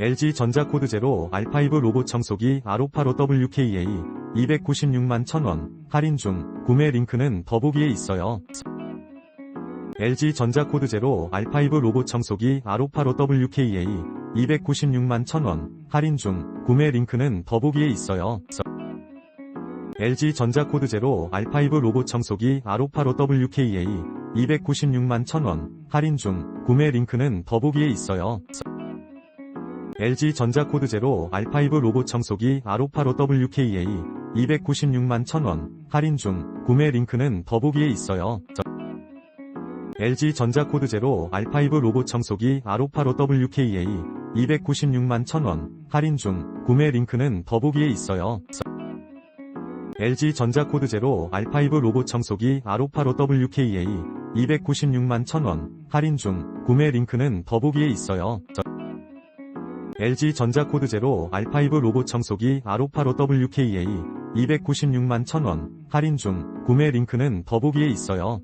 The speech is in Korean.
LG전자 코드 제로 R5 로봇 청소기 R58 WKA 296만 1000원 할인 중 구매 링크는 더보기에 있어요. LG전자 코드 제로 R5 로봇 청소기 R58 WKA 296만 1000원 할인 중 구매 링크는 더보기에 있어요. LG전자 코드 제로 R5 로봇 청소기 R58 WKA 296만 1000원 할인 중 구매 링크는 더보기에 있어요. LG전자 코드 제로 R5 로봇 청소기 R58 WKA 296만 1000원 할인 중 구매 링크는 더보기에 있어요. LG전자 코드 제로 R5 로봇 청소기 R58 WKA 296만 1000원 할인 중 구매 링크는 더보기에 있어요. LG전자 코드 제로 R5 로봇 청소기 R58 WKA 296만 1000원 할인 중 구매 링크는 더보기에 있어요. LG전자 코드 제로 R5 로봇 청소기 R58 WKA 296만 1000원 할인 중 구매 링크는 더보기에 있어요.